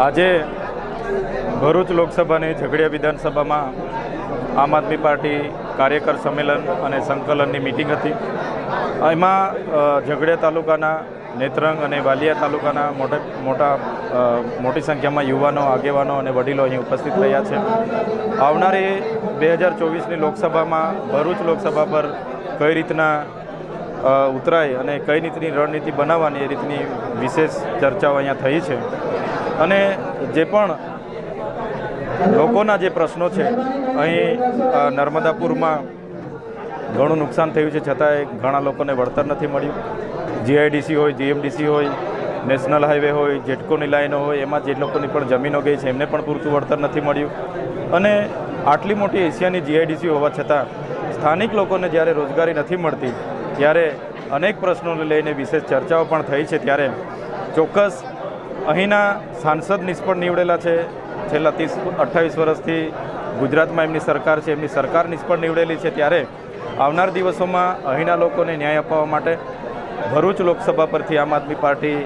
આજે ભરૂચ લોકસભાની ઝઘડિયા વિધાનસભામાં આમ આદમી પાર્ટી કાર્યકર સંમેલન અને સંકલનની મિટિંગ હતી. એમાં ઝઘડિયા તાલુકાના નેત્રંગ અને વાલિયા તાલુકાના મોટા મોટા મોટી સંખ્યામાં યુવાનો, આગેવાનો અને વડીલો અહીં ઉપસ્થિત રહ્યા છે. આવનારી બે હજાર ચોવીસની લોકસભામાં ભરૂચ લોકસભા પર કઈ રીતના ઉતરાય અને કઈ રીતની રણનીતિ બનાવવાની એ રીતની વિશેષ ચર્ચાઓ અહીંયા થઈ છે. અને જે પણ લોકોના જે પ્રશ્નો છે, અહીં નર્મદાપુરમાં ઘણું નુકસાન થયું છે, છતાંય ઘણા લોકોને વળતર નથી મળ્યું. જીઆઈડીસી હોય જીએમડીસી હોય, નેશનલ હાઈવે હોય, જેટકોની લાઈનો હોય, એમાં જે લોકોની પણ જમીનો ગઈ છે, એમને પણ પૂરતું વળતર નથી મળ્યું. અને આટલી મોટી એશિયાની જીઆઈડીસી હોવા છતાં સ્થાનિક લોકોને જ્યારે રોજગારી નથી મળતી, ત્યારે અનેક પ્રશ્નોને લઈને વિશેષ ચર્ચાઓ પણ થઈ છે, ત્યારે ચોક્કસ અહીંના સાંસદ નિષ્ફળ નીવડેલા છે. છેલ્લા ત્રીસ અઠ્ઠાવીસ વર્ષથી ગુજરાતમાં એમની સરકાર છે એમની સરકાર નિષ્ફળ નીવડેલી છે ત્યારે આવનાર દિવસોમાં અહીંના લોકોને ન્યાય અપાવવા માટે ભરૂચ લોકસભા પરથી આમ આદમી પાર્ટી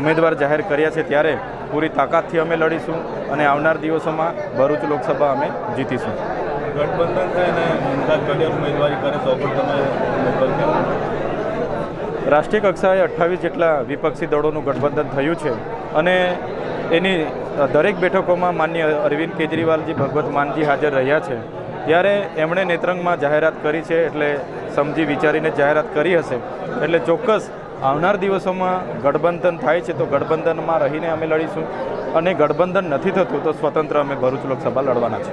ઉમેદવાર જાહેર કર્યા છે ત્યારે પૂરી તાકાતથી અમે લડીશું અને આવનાર દિવસોમાં ભરૂચ લોકસભા અમે જીતીશું. ગઠબંધન થઈને મુમતાજ પટેલ ઉમેદવારી કરે તો પણ તમે રાષ્ટ્રીય કક્ષાએ અઠ્ઠાવીસ જેટલા વિપક્ષી દળોનું ગઠબંધન થયું છે. અને એની દરેક બેઠકોમાં માન્ય અરવિંદ કેજરીવાલજી, ભગવત માનજી હાજર રહ્યા છે. ત્યારે એમણે નેત્રંગમાં જાહેરાત કરી છે એટલે સમજી વિચારીને જાહેરાત કરી હશે. એટલે ચોક્કસ આવનાર દિવસોમાં ગઠબંધન થાય છે તો ગઠબંધનમાં રહીને અમે લડીશું. અને ગઠબંધન નથી થતું તો સ્વતંત્ર અમે ભરૂચ લોકસભા લડવાના છે